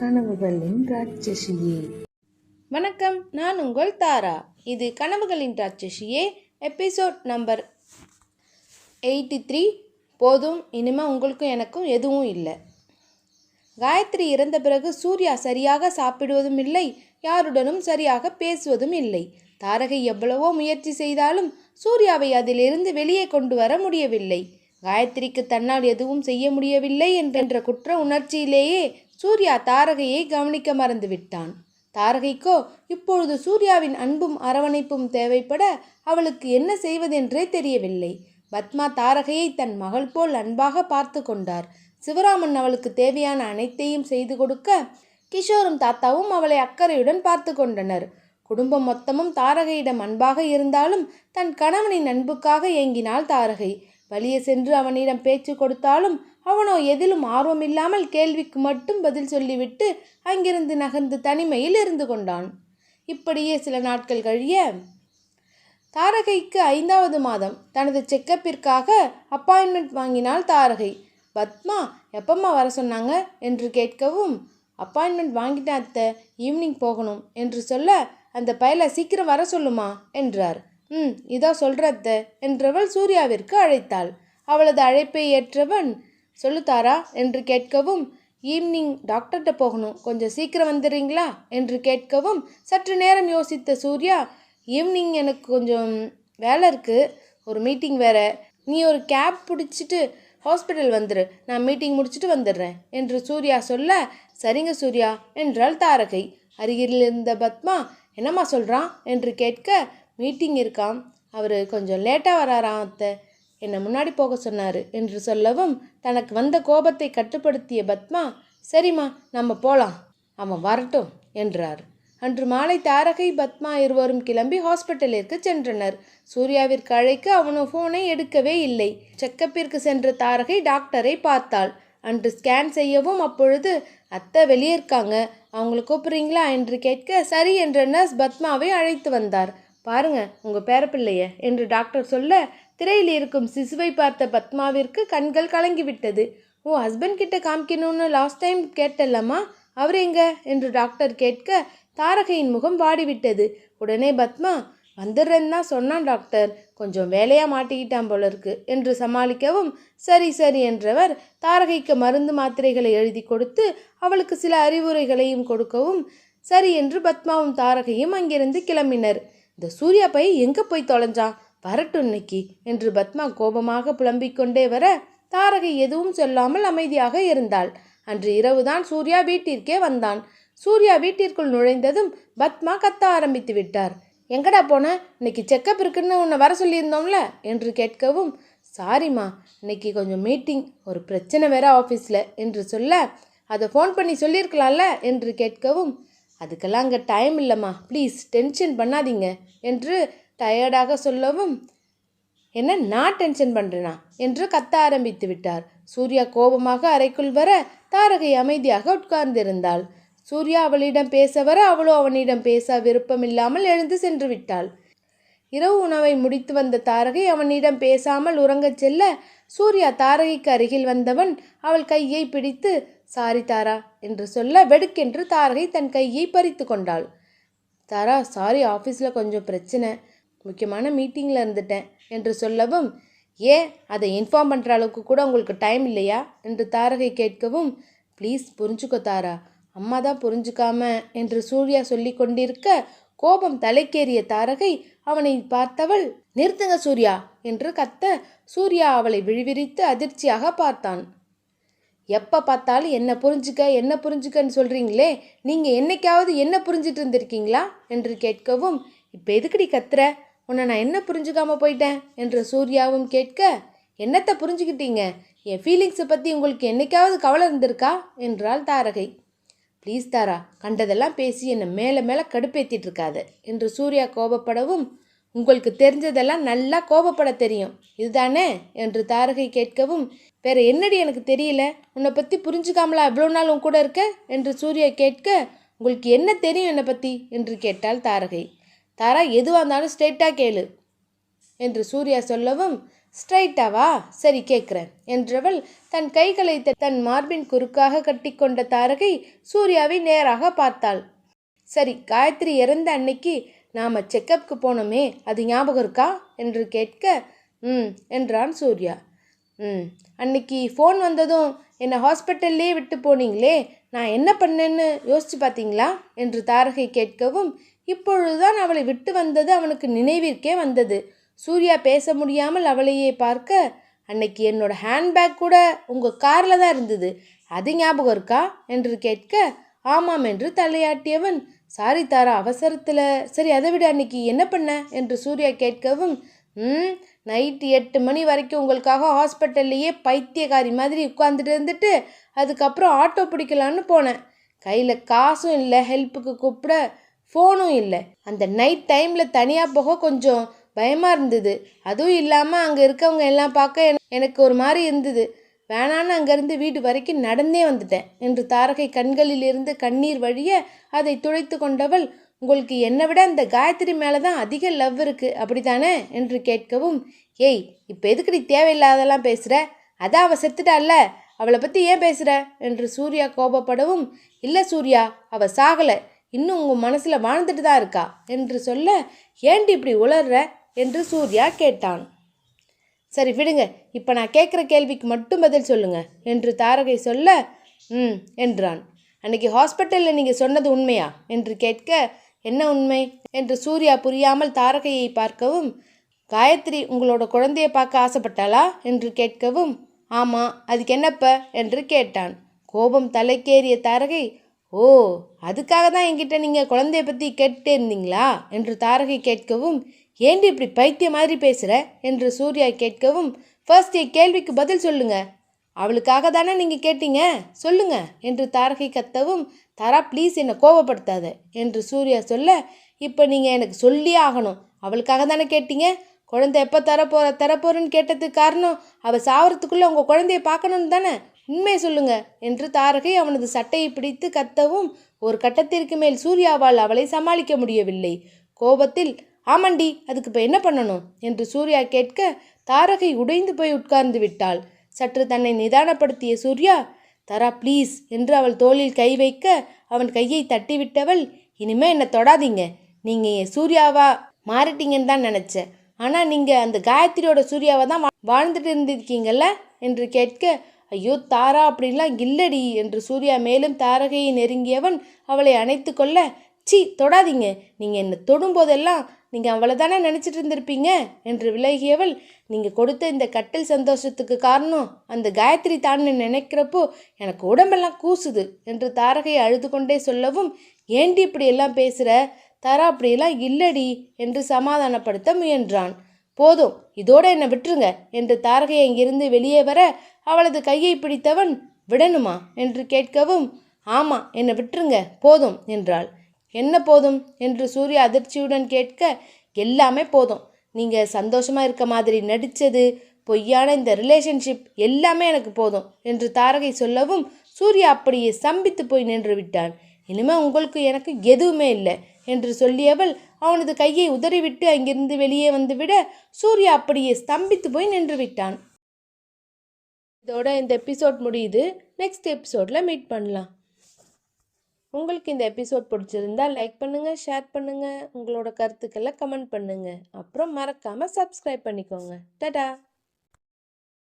கனவுகளின் ராட்சசியே. வணக்கம் நான் உங்கள் தாரா. இது கனவுகளின் ராட்சசியே எபிசோட் நம்பர் எயிட்டி த்ரீ. போதும் இனிமே உங்களுக்கும் எனக்கும் எதுவும் இல்லை. காயத்ரி இறந்த பிறகு சூர்யா சரியாக சாப்பிடுவதும் இல்லை யாருடனும் சரியாக பேசுவதும் இல்லை. தாரகை எவ்வளவோ முயற்சி செய்தாலும் சூர்யாவை அதிலிருந்து வெளியே கொண்டு வர முடியவில்லை. காயத்ரிக்கு தன்னால் எதுவும் செய்ய முடியவில்லை என்ற குற்ற உணர்ச்சியிலேயே சூர்யா தாரகையை கவனிக்க மறந்துவிட்டான். தாரகைக்கோ இப்பொழுது சூர்யாவின் அன்பும் அரவணைப்பும் தேவைப்பட அவளுக்கு என்ன செய்வதென்றே தெரியவில்லை. பத்மா தாரகையை தன் மகள் போல் அன்பாக பார்த்து கொண்டார். சிவராமன் அவளுக்கு தேவையான அனைத்தையும் செய்து கொடுக்க கிஷோரும் தாத்தாவும் அவளை அக்கறையுடன் பார்த்து கொண்டனர். குடும்பம் மொத்தமும் தாரகையிடம் அன்பாக இருந்தாலும் தன் கணவனின் அன்புக்காக ஏங்கினாள் தாரகை. வழியே சென்று அவனிடம் பேச்சு கொடுத்தாலும் அவனோ எதிலும் ஆர்வமில்லாமல் கேள்விக்கு மட்டும் பதில் சொல்லிவிட்டு அங்கிருந்து நகர்ந்து தனிமையில் இருந்து கொண்டான். இப்படியே சில நாட்கள் கழிய தாரகைக்கு ஐந்தாவது மாதம். தனது செக்கப்பிற்காக அப்பாயின்மெண்ட் வாங்கினாள் தாரகை. பத்மா எப்பம்மா வர சொன்னாங்க? என்று கேட்கவும் அப்பாயின்மெண்ட் வாங்கிட்டேன் அத்தை ஈவினிங் போகணும் என்று சொல்ல அந்த பயலை சீக்கிரம் வர சொல்லுமா? என்றார். ம் இதோ சொல்கிற அத்தை என்றவள் சூர்யாவிற்கு அழைத்தாள். அவளது அழைப்பை ஏற்றவன் சொல்லு தாரா என்று கேட்கவும் ஈவினிங் டாக்டர்கிட்ட போகணும். கொஞ்சம் சீக்கிரம் வந்துடுறீங்களா? என்று கேட்கவும் சற்று நேரம் யோசித்த சூர்யா ஈவினிங் எனக்கு கொஞ்சம் வேலை இருக்குது ஒரு மீட்டிங் வேறு. நீ ஒரு கேப் பிடிச்சிட்டு ஹாஸ்பிட்டல் வந்துடு நான் மீட்டிங் முடிச்சுட்டு வந்துடுறேன். என்று சூர்யா சொல்ல சரிங்க சூர்யா என்றாள் தாரகை. அருகில் இருந்த பத்மா என்னம்மா சொல்கிறான் என்று கேட்க மீட்டிங் இருக்காம். அவர் கொஞ்சம் லேட்டாக வராராம் அத்தை? என்னை முன்னாடி போக சொன்னார் என்று சொல்லவும் தனக்கு வந்த கோபத்தை கட்டுப்படுத்திய பத்மா சரிம்மா நம்ம போகலாம் அவன் வரட்டும் என்றார். அன்று மாலை தாரகை பத்மா இருவரும் கிளம்பி ஹாஸ்பிட்டலிற்கு சென்றனர். சூர்யாவிற்கு அழைக்க அவனோ ஃபோனை எடுக்கவே இல்லை. செக்கப்பிற்கு சென்ற தாரகை டாக்டரை பார்த்தாள். அன்று ஸ்கேன் செய்யவும் அப்பொழுது அத்தை வெளியே இருக்காங்க அவங்கள கூப்பிடுறீங்களா என்று கேட்க சரி என்ற நர்ஸ் பத்மாவை அழைத்து வந்தார். பாருங்க உங்கள் பேரப்பிள்ளைய என்று டாக்டர் சொல்ல திரையில் இருக்கும் சிசுவை பார்த்த பத்மாவிற்கு கண்கள் கலங்கிவிட்டது. ஓ ஹஸ்பண்ட் கிட்ட காமிக்கணும்னு லாஸ்ட் டைம் கேட்டல்லம்மா? அவர் எங்க? என்று டாக்டர் கேட்க தாரகையின் முகம் வாடிவிட்டது. உடனே பத்மா வந்துடுறேன்னு தான் சொன்னான் டாக்டர் கொஞ்சம் வேலையாக மாட்டிக்கிட்டான் போல இருக்கு என்று சமாளிக்கவும் சரி சரி என்றவர் தாரகைக்கு மருந்து மாத்திரைகளை எழுதி கொடுத்து அவளுக்கு சில அறிவுரைகளையும் கொடுக்கவும் சரி என்று பத்மாவும் தாரகையும் அங்கிருந்து கிளம்பினர். இந்த சூர்யா பை எங்கே போய் தொலைஞ்சான்? வரட்டும் இன்னைக்கு என்று பத்மா கோபமாக புலம்பிக் கொண்டே வர தாரகை எதுவும் சொல்லாமல் அமைதியாக இருந்தாள். அன்று இரவுதான் சூர்யா வீட்டிற்கே வந்தான். சூர்யா வீட்டிற்குள் நுழைந்ததும் பத்மா கத்த ஆரம்பித்து விட்டார். எங்கடா போன? இன்னைக்கு செக்கப் இருக்குன்னு உன்னை வர சொல்லியிருந்தோம்ல? என்று கேட்கவும் சாரிம்மா இன்னைக்கு கொஞ்சம் மீட்டிங் ஒரு பிரச்சனை வேற ஆஃபீஸில் என்று சொல்ல அதை ஃபோன் பண்ணி சொல்லியிருக்கலாம்ல? என்று கேட்கவும் அதுக்கெல்லாம் அங்கே டைம் இல்லைம்மா. ப்ளீஸ் டென்ஷன் பண்ணாதீங்க என்று டயர்டாக சொல்லவும் என்ன நான் டென்ஷன் பண்ணுறேனா என்று கத்த ஆரம்பித்து விட்டார். சூர்யா கோபமாக அறைக்குள் வர தாரகை அமைதியாக உட்கார்ந்திருந்தாள். சூர்யா அவளிடம் பேச வர அவளோ அவனிடம் பேச விருப்பமில்லாமல் எழுந்து சென்று விட்டாள். இரவு உணவை முடித்து வந்த தாரகை அவனிடம் பேசாமல் உறங்கச் செல்ல சூர்யா தாரகைக்கு அருகில் வந்தவன் அவள் கையை பிடித்து சாரி தாரா என்று சொல்ல வெடுக்கென்று தாரகை தன் கையை பறித்து கொண்டாள். தாரா சாரி ஆஃபீஸில் கொஞ்சம் பிரச்சனை. முக்கியமான மீட்டிங்கில் இருந்துட்டேன் என்று சொல்லவும் ஏன்? அதை இன்ஃபார்ம் பண்ணுற அளவுக்கு கூட உங்களுக்கு டைம் இல்லையா? என்று தாரகை கேட்கவும் ப்ளீஸ் புரிஞ்சுக்கோ தாரா. அம்மா தான் புரிஞ்சுக்காம என்று சூர்யா சொல்லி கொண்டிருக்க கோபம் தலைக்கேறிய தாரகை அவனை பார்த்தவள் நிறுத்துங்க சூர்யா என்று கத்த சூர்யா அவளை விழிவிரித்து அதிர்ச்சியாக பார்த்தான். எப்போ பார்த்தாலும் என்ன புரிஞ்சுக்க என்ன புரிஞ்சுக்கன்னு சொல்கிறீங்களே நீங்கள் என்னைக்காவது என்ன புரிஞ்சிட்டு இருந்திருக்கீங்களா? என்று கேட்கவும் இப்போ எதுக்குடி கத்துற? உன்னை நான் என்ன புரிஞ்சுக்காம போயிட்டேன் என்று சூர்யாவும் கேட்க என்னத்தை புரிஞ்சுக்கிட்டீங்க? என் ஃபீலிங்ஸை பற்றி உங்களுக்கு என்னைக்காவது கவலை இருந்திருக்கா? என்றாள் தாரகை. ப்ளீஸ் தாரா கண்டதெல்லாம் பேசி என்னை மேலே மேலே கடுப்பேற்றிட்டு இருக்காத என்று சூர்யா கோபப்படவும் உங்களுக்கு தெரிஞ்சதெல்லாம் நல்லா கோபப்பட தெரியும். இதுதானே? என்று தாரகை கேட்கவும் வேற என்னடி எனக்கு தெரியல? உன்னை பற்றி புரிஞ்சுக்காமலா இவ்வளோ நாள் உன் கூட இருக்க? என்று சூர்யா கேட்க உங்களுக்கு என்ன தெரியும் என்னை பற்றி என்று கேட்டாள் தாரகை. தாரா எதுவாக இருந்தாலும் ஸ்ட்ரெயிட்டாக கேளு. என்று சூர்யா சொல்லவும் ஸ்ட்ரைட்டாவா சரி கேட்குறேன் என்றவள் தன் கைகளை தன் மார்பின் குறுக்காக கட்டிக்கொண்ட தாரகை சூர்யாவை நேராக பார்த்தாள். சரி காயத்ரி இறந்த அன்னைக்கு நாம் செக்கப்புக்கு போனோமே அது ஞாபகம் இருக்கா? என்று கேட்க ம் என்றான் சூர்யா. ம் அன்னைக்கு ஃபோன் வந்ததும் என்னை ஹாஸ்பிட்டல்லே விட்டு போனீங்களே நான் என்ன பண்ணேன்னு யோசிச்சு பார்த்தீங்களா என்று தாரகை கேட்கவும் இப்பொழுதுதான் அவளை விட்டு வந்தது அவனுக்கு நினைவிற்கே வந்தது. சூர்யா பேச முடியாமல் அவளையே பார்க்க அன்னைக்கு என்னோட ஹேண்ட்பேக் கூட உங்கள் காரில் தான் இருந்தது. அது ஞாபகம் இருக்கா? என்று கேட்க ஆமாம் என்று தலையாட்டியவன் சாரி தாரா அவசரத்தில். சரி அதை விட அன்னைக்கு என்ன பண்ண? என்று சூர்யா கேட்கவும் ம் நைட்டு எட்டு மணி வரைக்கும் உங்களுக்காக ஹாஸ்பிட்டல்லையே பைத்தியக்காரி மாதிரி உட்காந்துட்டு இருந்துட்டு அதுக்கப்புறம் ஆட்டோ பிடிக்கலான்னு போனேன். கையில் காசும் இல்லை ஹெல்ப்புக்கு கூப்பிட ஃபோனும் இல்லை. அந்த நைட் டைமில் தனியாக போக கொஞ்சம் பயமாக இருந்தது. அதுவும் இல்லாமல் அங்கே இருக்கவங்க எல்லாம் பார்க்க எனக்கு ஒரு மாதிரி இருந்தது. வேணான்னு அங்கேருந்து வீடு வரைக்கும் நடந்தே வந்துட்டேன் என்று தாரகை கண்களிலிருந்து கண்ணீர் வழிய அதை துடைத்து கொண்டவள் உங்களுக்கு என்னை விட அந்த காயத்ரி மேலே தான் அதிக லவ் இருக்குது அப்படித்தானே? என்று கேட்கவும் ஏய் இப்போ எதுக்கு நீ தேவையில்லாதெல்லாம் பேசுகிற அதான் அவள் செத்துட்டால்ல? அவளை பற்றி ஏன் பேசுகிற என்று சூர்யா கோபப்படவும் இல்லை சூர்யா அவள் சாகலை. இன்னும் உங்கள் மனசில் வாழ்ந்துட்டு தான் இருக்கா என்று சொல்ல ஏண்டி இப்படி உளர்ற? என்று சூர்யா கேட்டான். சரி விடுங்க. இப்போ நான் கேட்குற கேள்விக்கு மட்டும் பதில் சொல்லுங்கள் என்று தாரகை சொல்ல ம் என்றான். அன்னைக்கு ஹாஸ்பிட்டலில் நீங்கள் சொன்னது உண்மையா? என்று கேட்க என்ன உண்மை? என்று சூர்யா புரியாமல் தாரகையை பார்க்கவும் காயத்ரி உங்களோட குழந்தைய பார்க்க ஆசைப்பட்டாளா? என்று கேட்கவும் ஆமாம் அதுக்கு என்னப்ப? என்று கேட்டான். கோபம் தலைக்கேறிய தாரகை ஓ அதுக்காக தான் என்கிட்ட நீங்கள் குழந்தைய பற்றி கேட்டுட்டே இருந்தீங்களா? என்று தாரகை கேட்கவும் ஏண்டி இப்படி பைத்திய மாதிரி பேசுகிற என்று சூர்யா கேட்கவும் ஃபர்ஸ்ட் என் கேள்விக்கு பதில் சொல்லுங்க. அவளுக்காக தானே நீங்கள் கேட்டீங்க? சொல்லுங்க. என்று தாரகை கத்தவும் தாரா ப்ளீஸ் என்னை கோவப்படுத்தாத. என்று சூர்யா சொல்ல இப்போ நீங்கள் எனக்கு சொல்லியே ஆகணும். அவளுக்காக தானே கேட்டீங்க? குழந்தை எப்போ தரப்போற தரப்போறேன்னு கேட்டதுக்கு காரணம் அவள் சாவறதுக்குள்ளே உங்கள் குழந்தைய பார்க்கணுன்னு தானே? உண்மை சொல்லுங்க என்று தாரகை அவனது சட்டையை பிடித்து கத்தவும் ஒரு கட்டத்திற்கு மேல் சூர்யாவால் அவளை சமாளிக்க முடியவில்லை. கோபத்தில் ஆமண்டி அதுக்கு இப்போ என்ன பண்ணணும்? என்று சூர்யா கேட்க தாரகை உடைந்து போய் உட்கார்ந்து விட்டாள். சற்று தன்னை நிதானப்படுத்திய சூர்யா தரா ப்ளீஸ் என்று அவள் தோளில் கை வைக்க அவன் கையை தட்டிவிட்டவள் இனிமே என்னை தொடாதீங்க. நீங்கள் என் சூர்யாவா மாறிட்டீங்கன்னு தான் நினச்சேன். ஆனால் நீங்கள் அந்த காயத்ரியோட சூர்யாவை தான் வாழ்ந்துட்டு இருந்திருக்கீங்கல்ல? என்று கேட்க ஐயோ தாரா அப்படிலாம் இல்லடி என்று சூர்யா மேலும் தாரகையை நெருங்கியவன் அவளை அணைத்து கொள்ள சி தொடாதீங்க. நீங்கள் என்னை தொடும்போதெல்லாம் நீங்கள் அவளை தானே நினச்சிட்டு இருந்திருப்பீங்க? என்று விலகியவள் நீங்கள் கொடுத்த இந்த கட்டில் சந்தோஷத்துக்கு காரணம் அந்த காயத்ரி தான் நினைக்கிறப்போ எனக்கு உடம்பெல்லாம் கூசுது என்று தாரகை அழுது கொண்டே சொல்லவும் ஏண்டி இப்படியெல்லாம் பேசுகிற தாரா அப்படியெல்லாம் இல்லடி என்று சமாதானப்படுத்த முயன்றான். போதும் இதோடு என்னை விட்டுருங்க என்று தாரகை அங்கிருந்து வெளியே வர அவளது கையை பிடித்தவன் விடணுமா என்று கேட்கவும் ஆமா என்னை விட்டுருங்க போதும் என்றாள். என்ன போதும் என்று சூர்யா அதிர்ச்சியுடன் கேட்க எல்லாமே போதும். நீங்கள் சந்தோஷமாக இருக்க மாதிரி நடித்தது பொய்யான இந்த ரிலேஷன்ஷிப் எல்லாமே எனக்கு போதும் என்று தாரகை சொல்லவும் சூர்யா அப்படியே சம்பித்து போய் நின்று விட்டான். இனிமேல் உங்களுக்கு எனக்கு எதுவுமே இல்லை என்று சொல்லியவள் அவனது கையை உதறிவிட்டு அங்கிருந்து வெளியே வந்துவிட சூர்யா அப்படியே ஸ்தம்பித்து போய் நின்று விட்டான். இதோட இந்த எபிசோட் முடியுது. நெக்ஸ்ட் எபிசோடில் மீட் பண்ணலாம். உங்களுக்கு இந்த எபிசோட் பிடிச்சிருந்தா லைக் பண்ணுங்கள் ஷேர் பண்ணுங்கள் உங்களோட கருத்துக்களை கமெண்ட் பண்ணுங்கள் அப்புறம் மறக்காமல் சப்ஸ்கிரைப் பண்ணிக்கோங்க. டடா